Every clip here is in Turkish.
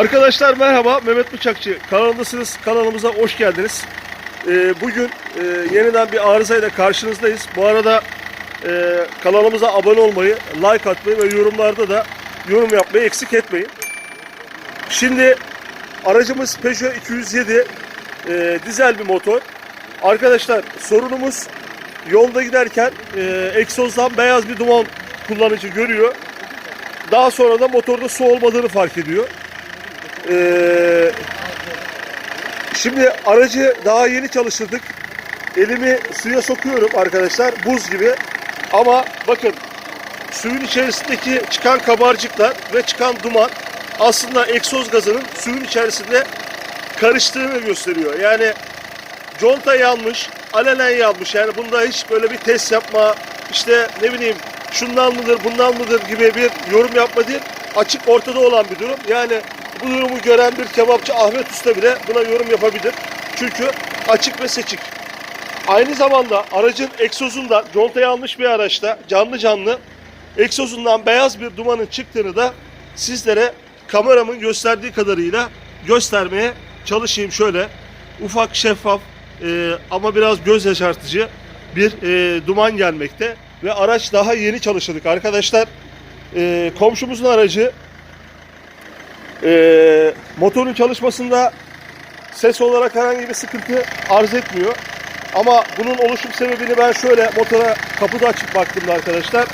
Arkadaşlar merhaba, Mehmet Bıçakçı kanalındasınız. Kanalımıza hoş geldiniz. Ee, bugün e, yeniden bir arızayla karşınızdayız. Bu arada e, kanalımıza abone olmayı, like atmayı ve yorumlarda da yorum yapmayı eksik etmeyin. Şimdi aracımız Peugeot 207 e, dizel bir motor. Arkadaşlar sorunumuz yolda giderken e, egzozdan beyaz bir duman kullanıcı görüyor. Daha sonra da motorda su olmadığını fark ediyor. Ee, şimdi aracı daha yeni çalıştırdık. Elimi suya sokuyorum arkadaşlar. Buz gibi. Ama bakın suyun içerisindeki çıkan kabarcıklar ve çıkan duman aslında egzoz gazının suyun içerisinde karıştığını gösteriyor. Yani conta yanmış, alenen yanmış. Yani bunda hiç böyle bir test yapma, işte ne bileyim şundan mıdır, bundan mıdır gibi bir yorum yapma değil. Açık ortada olan bir durum. Yani bu durumu gören bir kebapçı Ahmet Usta bile buna yorum yapabilir. Çünkü açık ve seçik. Aynı zamanda aracın egzozundan, contayı almış bir araçta canlı canlı egzozundan beyaz bir dumanın çıktığını da sizlere kameramın gösterdiği kadarıyla göstermeye çalışayım şöyle. Ufak şeffaf e, ama biraz göz yaşartıcı bir e, duman gelmekte ve araç daha yeni çalıştırdık arkadaşlar. E, komşumuzun aracı e, motorun çalışmasında ses olarak herhangi bir sıkıntı arz etmiyor. Ama bunun oluşum sebebini ben şöyle motora kapıda açıp baktığımda arkadaşlar.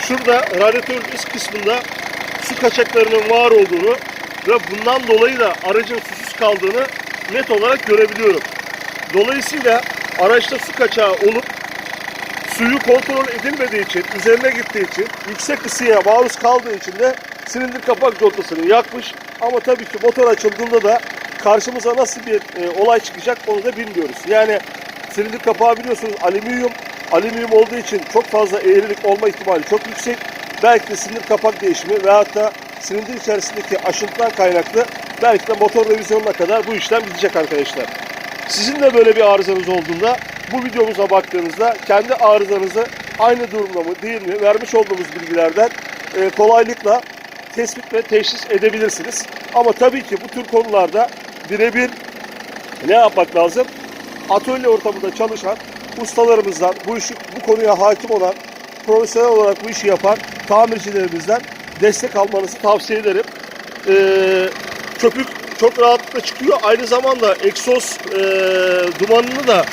Şurada radyatörün üst kısmında su kaçaklarının var olduğunu ve bundan dolayı da aracın susuz kaldığını net olarak görebiliyorum. Dolayısıyla araçta su kaçağı olup suyu kontrol edilmediği için, üzerine gittiği için, yüksek ısıya maruz kaldığı için de silindir kapak contasını yakmış. Ama tabii ki motor açıldığında da karşımıza nasıl bir e, olay çıkacak onu da bilmiyoruz. Yani silindir kapağı biliyorsunuz alüminyum. Alüminyum olduğu için çok fazla eğrilik olma ihtimali çok yüksek. Belki de silindir kapak değişimi veyahut da silindir içerisindeki aşıntıdan kaynaklı belki de motor revizyonuna kadar bu işlem gidecek arkadaşlar. Sizin de böyle bir arızanız olduğunda bu videomuza baktığınızda kendi arızanızı aynı durumda mı değil mi vermiş olduğumuz bilgilerden e, kolaylıkla tespit ve teşhis edebilirsiniz. Ama tabii ki bu tür konularda birebir ne yapmak lazım? Atölye ortamında çalışan ustalarımızdan, bu işi bu konuya hakim olan, profesyonel olarak bu işi yapan tamircilerimizden destek almanızı tavsiye ederim. Ee, köpük çok rahatlıkla çıkıyor. Aynı zamanda egzoz e, dumanını da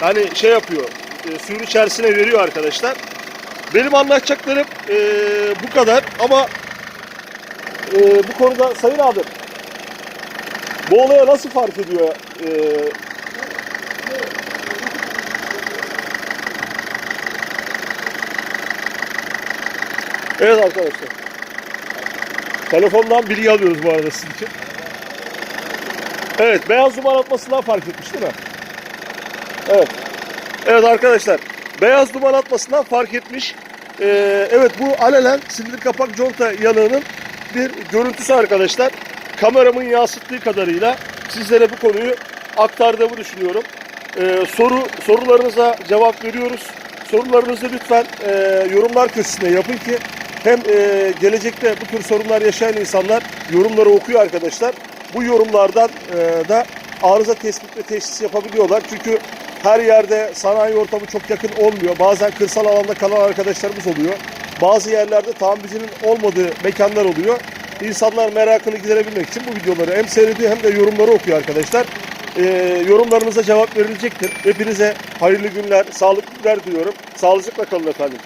hani şey yapıyor, e, suyun içerisine veriyor arkadaşlar. Benim anlatacaklarım e, bu kadar ama e, bu konuda Sayın abi bu olaya nasıl fark ediyor? E, evet arkadaşlar. Telefondan bilgi alıyoruz bu arada sizin için. Evet, beyaz duman atmasından fark etmiş değil mi? Evet. Evet arkadaşlar, beyaz duman atmasından fark etmiş. Ee, evet bu alelen silindir kapak conta yanığının bir görüntüsü arkadaşlar. Kameramın yansıttığı kadarıyla sizlere bu konuyu aktardığımı düşünüyorum. Ee, soru sorularınıza cevap veriyoruz. Sorularınızı lütfen e, yorumlar köşesine yapın ki hem e, gelecekte bu tür sorunlar yaşayan insanlar yorumları okuyor arkadaşlar. Bu yorumlardan e, da arıza tespit ve teşhis yapabiliyorlar. Çünkü her yerde sanayi ortamı çok yakın olmuyor. Bazen kırsal alanda kalan arkadaşlarımız oluyor. Bazı yerlerde tamircinin olmadığı mekanlar oluyor. İnsanlar merakını giderebilmek için bu videoları hem seyrediyor hem de yorumları okuyor arkadaşlar. Ee, yorumlarınıza cevap verilecektir. Hepinize hayırlı günler, sağlıklı günler diliyorum. Sağlıcakla kalın efendim.